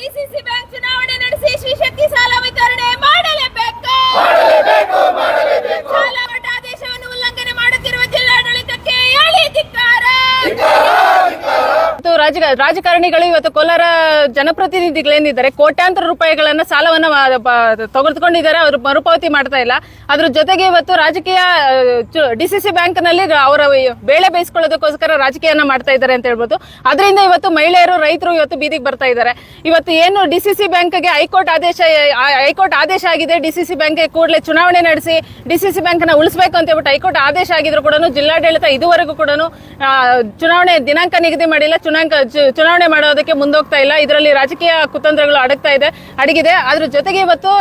DCC bank ಚುನಾವಣೆ ನಡೆಸಿ ಶ್ರೀಶಕ್ತಿ ಸಾಲ ವಿತರಣೆ ಮಾಡಲೇಬೇಕು ಸಾಲ ಮಟ್ಟ ಆದೇಶವನ್ನು ಉಲ್ಲಂಘನೆ ಮಾಡುತ್ತಿರುವ ಜಿಲ್ಲಾಡಳಿತಕ್ಕೆ ಹೇಳಿ ಧಿಕ್ಕಾರ ಇವತ್ತು ರಾಜ ರಾಜಕಾರಣಿಗಳು ಇವತ್ತು ಕೋಲಾರ ಜನಪ್ರತಿನಿಧಿಗಳೇನಿದ್ದಾರೆ, ಕೋಟ್ಯಾಂತರ ರೂಪಾಯಿಗಳನ್ನ ಸಾಲವನ್ನ ತೆಗೆದುಕೊಂಡಿದ್ದಾರೆ, ಅವರು ಮರುಪಾವತಿ ಮಾಡ್ತಾ ಇಲ್ಲ. ಅದ್ರ ಜೊತೆಗೆ ಇವತ್ತು ರಾಜಕೀಯ ಡಿಸಿಸಿ ಬ್ಯಾಂಕ್ನಲ್ಲಿ ಅವರ ಬೇಳೆ ಬೇಯಿಸ್ಕೊಳ್ಳೋದಕ್ಕೋಸ್ಕರ ರಾಜಕೀಯನ ಮಾಡ್ತಾ ಇದ್ದಾರೆ ಅಂತ ಹೇಳ್ಬೋದು. ಅದರಿಂದ ಇವತ್ತು ಮಹಿಳೆಯರು, ರೈತರು ಇವತ್ತು ಬೀದಿಗೆ ಬರ್ತಾ ಇದ್ದಾರೆ. ಇವತ್ತು ಏನು ಡಿಸಿಸಿ ಬ್ಯಾಂಕ್ಗೆ ಹೈಕೋರ್ಟ್ ಆದೇಶ ಹೈಕೋರ್ಟ್ ಆದೇಶ ಆಗಿದೆ ಡಿಸಿಸಿ ಬ್ಯಾಂಕ್ ಕೂಡಲೇ ಚುನಾವಣೆ ನಡೆಸಿ ಡಿಸಿಸಿ ಬ್ಯಾಂಕ್ನ ಉಳಿಸಬೇಕು ಅಂತ ಹೇಳ್ಬಿಟ್ಟು ಹೈಕೋರ್ಟ್ ಆದೇಶ ಆಗಿದ್ರು ಕೂಡ ಜಿಲ್ಲಾಡಳಿತ ಇದುವರೆಗೂ ಕೂಡ ಚುನಾವಣೆ ದಿನಾಂಕ ನಿಗದಿ ಮಾಡಿಲ್ಲ, ಚುನಾಂಕ ಚು- ಚುನಾವಣೆ ಮಾಡೋದಕ್ಕೆ ಮುಂದೋಗ್ತಾ ಇಲ್ಲ. ಇದರಲ್ಲಿ ರಾಜಕೀಯ ಕುತಂತ್ರಗಳು ಅಡಗ್ತಾ ಇದೆ ಅಡಗಿದೆ. ಅದ್ರ ಜೊತೆಗೆ ಇವತ್ತು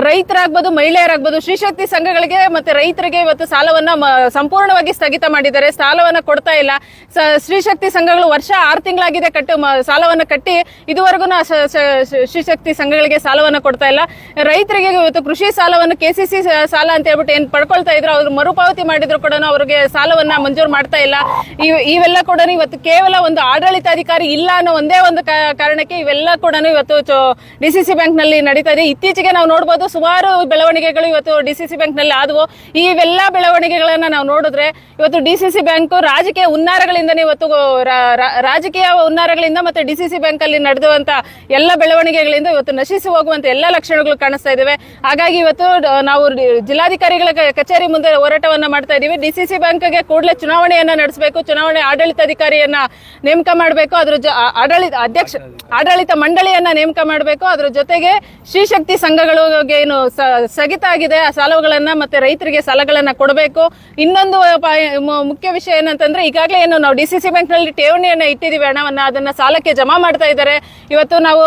ರೈತರಾಗ್ಬೋದು, ಮಹಿಳೆಯರಾಗ್ಬೋದು ಶ್ರೀಶಕ್ತಿ ಸಂಘಗಳಿಗೆ ಮತ್ತೆ ರೈತರಿಗೆ ಇವತ್ತು ಸಾಲವನ್ನ ಸಂಪೂರ್ಣವಾಗಿ ಸ್ಥಗಿತ ಮಾಡಿದ್ದಾರೆ. ಸಾಲವನ್ನ ಕೊಡ್ತಾ ಇಲ್ಲ. ಸ- ಶ್ರೀಶಕ್ತಿ ಸಂಘಗಳು ವರ್ಷ ಆರು ತಿಂಗಳಾಗಿದೆ ಕಟ್ಟು ಸಾಲವನ್ನ ಕಟ್ಟಿ ಇದುವರೆಗೂ ಶ್ರೀಶಕ್ತಿ ಸಂಘಗಳಿಗೆ ಸಾಲವನ್ನ ಕೊಡ್ತಾ ಇಲ್ಲ. ರೈತರಿಗೆ ಇವತ್ತು ಕೃಷಿ ಸಾಲವನ್ನು ಕೆಸಿಸಿ ಸಾಲ ಅಂತ ಹೇಳ್ಬಿಟ್ಟು ಏನ್ ಪಡ್ಕೊಳ್ತಾ ಇದ್ರು, ಅವ್ರು ಮರುಪಾವತಿ ಮಾಡಿದ್ರು ಕೂಡ ಅವ್ರಿಗೆ ಸಾಲವನ್ನ ಮಂಜೂರು ಮಾಡ್ತಾ ಇಲ್ಲ. ಇವ್- ಇವೆಲ್ಲ ಕೂಡ ಇವತ್ತು ಕೇವಲ ಒಂದು ಆಡಳಿತಾಧಿಕಾರಿ ಇಲ್ಲ ಅನ್ನೋ ಒಂದೇ ಒಂದು ಕಾ- ಕಾರಣಕ್ಕೆ ಇವೆಲ್ಲ ಕೂಡ ಇವತ್ತು ಡಿಸಿಸಿ ಬ್ಯಾಂಕ್ನಲ್ಲಿ ನಡೀತಾ ಇದೆ. ಇತ್ತೀಚೆಗೆ ನಾವು ನೋಡಬಹುದು ಸುಮಾರು ಬೆಳವಣಿಗೆಗಳು ಇವತ್ತು ಡಿ ಸಿ ಬ್ಯಾಂಕ್ನಲ್ಲಿ ಆದವು. ಇವೆಲ್ಲ ಬೆಳವಣಿಗೆಗಳನ್ನ ನಾವು ನೋಡಿದ್ರೆ ಇವತ್ತು ಡಿ ಸಿ ಸಿ ಬ್ಯಾಂಕ್ ರಾಜಕೀಯ ಹುನ್ನಾರಗಳಿಂದನೇ ಇವತ್ತು ರಾಜಕೀಯ ಹುನ್ನಾರಗಳಿಂದ ಮತ್ತೆ ಸಿ ಬ್ಯಾಂಕ್ ಅಲ್ಲಿ ನಡೆದುವಂತ ಎಲ್ಲ ಬೆಳವಣಿಗೆಗಳಿಂದ ಇವತ್ತು ನಶಿಸಿ ಹೋಗುವಂತ ಎಲ್ಲ ಲಕ್ಷಣಗಳು ಕಾಣಿಸ್ತಾ ಇದಾವೆ. ಹಾಗಾಗಿ ಇವತ್ತು ನಾವು ಜಿಲ್ಲಾಧಿಕಾರಿಗಳ ಕಚೇರಿ ಮುಂದೆ ಹೋರಾಟವನ್ನ ಮಾಡ್ತಾ ಇದೀವಿ. ಡಿಸಿಸಿ ಬ್ಯಾಂಕ್ಗೆ ಕೂಡಲೇ ಚುನಾವಣೆಯನ್ನ ನಡೆಸಬೇಕು, ಚುನಾವಣೆ ಆಡಳಿತಾಧಿಕಾರಿಯನ್ನ ನೇಮಕ ಮಾಡಬೇಕು, ಅದ್ರ ಆಡಳಿತ ಅಧ್ಯಕ್ಷ, ಆಡಳಿತ ಮಂಡಳಿಯನ್ನ ನೇಮಕ ಮಾಡಬೇಕು, ಅದ್ರ ಜೊತೆಗೆ ಶ್ರೀಶಕ್ತಿ ಸಂಘಗಳಿಗೆ ಏನು ಸ್ಥಗಿತ ಆಗಿದೆ, ಆ ಸಾಲಗಳನ್ನ ಮತ್ತೆ ರೈತರಿಗೆ ಸಾಲಗಳನ್ನ ಕೊಡಬೇಕು. ಇನ್ನೊಂದು ಮುಖ್ಯ ವಿಷಯ ಏನಂತಂದ್ರೆ, ಈಗಾಗಲೇ ಏನು ನಾವು ಡಿಸಿಸಿ ಬ್ಯಾಂಕ್ನಲ್ಲಿ ಠೇವಣಿಯನ್ನ ಇಟ್ಟಿದೀವಿ ಹಣವನ್ನ ಅದನ್ನ ಸಾಲಕ್ಕೆ ಜಮಾ ಮಾಡ್ತಾ ಇದ್ದಾರೆ. ಇವತ್ತು ನಾವು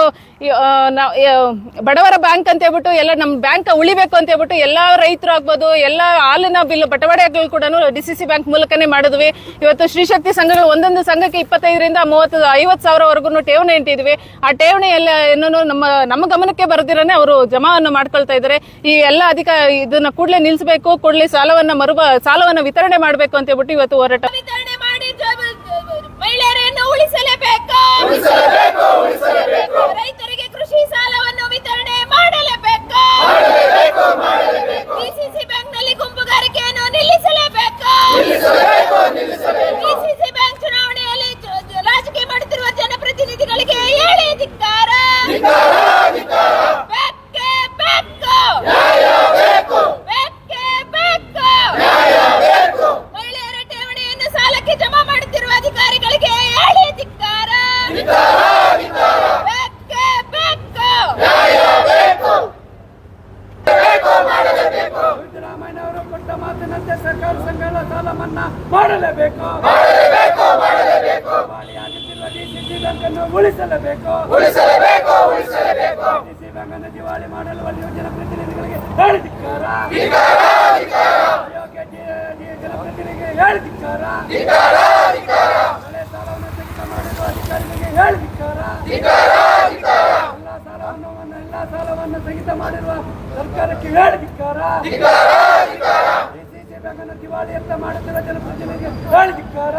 ಬಡವರ ಬ್ಯಾಂಕ್ ಅಂತ ಹೇಳ್ಬಿಟ್ಟು ಎಲ್ಲ ನಮ್ಮ ಬ್ಯಾಂಕ್ ಉಳಿಬೇಕು ಅಂತ ಹೇಳ್ಬಿಟ್ಟು ಎಲ್ಲ ರೈತರು ಆಗ್ಬೋದು, ಎಲ್ಲ ಹಾಲಿನ ಬಿಲ್ ಬಟವಾಡೆಗಳು ಕೂಡ ಡಿಸಿಸಿ ಬ್ಯಾಂಕ್ ಮೂಲಕನೇ ಮಾಡಿದ್ವಿ. ಇವತ್ತು ಶ್ರೀಶಕ್ತಿ ಸಂಘಗಳು ಒಂದೊಂದು ಸಂಘಕ್ಕೆ ಇಪ್ಪತ್ತೈದರಿಂದ ಮೂವತ್ತು, ಐವತ್ತು ಸಾವಿರವರೆಗೂ ಠೇವಣಿ ಇಟ್ಟಿದ್ವಿ. ಆ ಠೇವಣಿ ಎಲ್ಲ ಏನೋ ನಮ್ಮ ನಮ್ಮ ಗಮನಕ್ಕೆ ಬರೋದಿರೋನೆ ಅವರು ಜಮಾವನ್ನು ಮಾಡ್ಕೊಳ್ತಾ ಇದ್ದಾರೆ. ಈ ಎಲ್ಲ ಅಧಿಕ ಇದನ್ನ ಕೂಡಲೇ ನಿಲ್ಲಿಸಬೇಕು ಕೂಡಲೇ ಸಾಲವನ್ನ ಮರು ಸಾಲವನ್ನ ವಿತರಣೆ ಮಾಡಬೇಕು ಅಂತ ಹೇಳ್ಬಿಟ್ಟು ಇವತ್ತು ಹೋರಾಟ ವಿತರಣೆ ಮಾಡಿ ಜ- ಮಹಿಳೆಯರನ್ನು ಉಳಿಸಲೇಬೇಕು ರೈತರಿಗೆ ಕೃಷಿ ಸಾಲವನ್ನು ವಿತರಣೆ ಮಾಡಲೇಬೇಕು ಡಿಸಿಸಿ ಬ್ಯಾಂಕ್ನಲ್ಲಿ ಗುಂಪುಗಾರಿಕೆಯನ್ನು ನಿಲ್ಲಿಸಲೇಬೇಕು ಡಿಸಿಸಿ ಬ್ಯಾಂಕ್ ಚುನಾವಣೆಯಲ್ಲಿ ಜ- ಜ- ರಾಜಕೀಯ ಮಾಡುತ್ತಿರುವ ಜನಪ್ರತಿನಿಧಿಗಳಿಗೆ ಹೇಳಿ ಧಿಕ್ಕಾರ ಬೇಕೇ ಬೇಕು ಬೇಕೇ ಬೇಕು ಮಹಿಳೆಯರ ಠೇವಣಿಯನ್ನು ಸಾಲಕ್ಕೆ ಜಮಾ ಮಾಡುತ್ತಿರುವ ಅಧಿಕಾರಿಗಳಿಗೆ ಹೇಳಿ ಧಿಕ್ಕಾರ ಬೇಕೇ ಬೇಕು ಸಿದ್ದರಾಮಯ್ಯ ಅವರು ಕೊಟ್ಟ ಮಾತಿನಂತೆ ಸಂಘಗಳ ಸಾಲ ಮನ್ನಾ ಮಾಡಲೇಬೇಕು. ದಿವಾಳಿಯಾಗುತ್ತಿರುವ ಡಿಸಿಸಿ ಬ್ಯಾಂಕ್ ಅನ್ನು ಉಳಿಸಲೇಬೇಕು. ಡಿಸಿಸಿ ದಿವಾಳಿ ಮಾಡಲು ಜನಪ್ರತಿನಿಧಿಗಳಿಗೆ ಹೇಳಿದಿಕ್ಕಾರ. ಜನಪ್ರತಿನಿಧಿಗೆ ಮಳೆ ಸಾಲವನ್ನು ಸ್ಥಗಿತ ಮಾಡಿರುವ ಅಧಿಕಾರಿಗಳಿಗೆ ಹೇಳಿದಿಕ್ಕಾರ. ಎಲ್ಲ ಸಾಲವನ್ನು ಎಲ್ಲ ಸಾಲವನ್ನು ಸ್ಥಗಿತ ಮಾಡಿರುವ ಸರ್ಕಾರಕ್ಕೆ ಹೇಳಿದಿಕ್ಕಾರ. ಅನ್ನು ದಿವಾಳಿ ಅಂತ ಮಾಡುತ್ತಿರುವ ಜನಪ್ರತಿನಿಧಿಗೆ ಹೇಳಿದಿಕ್ಕಾರ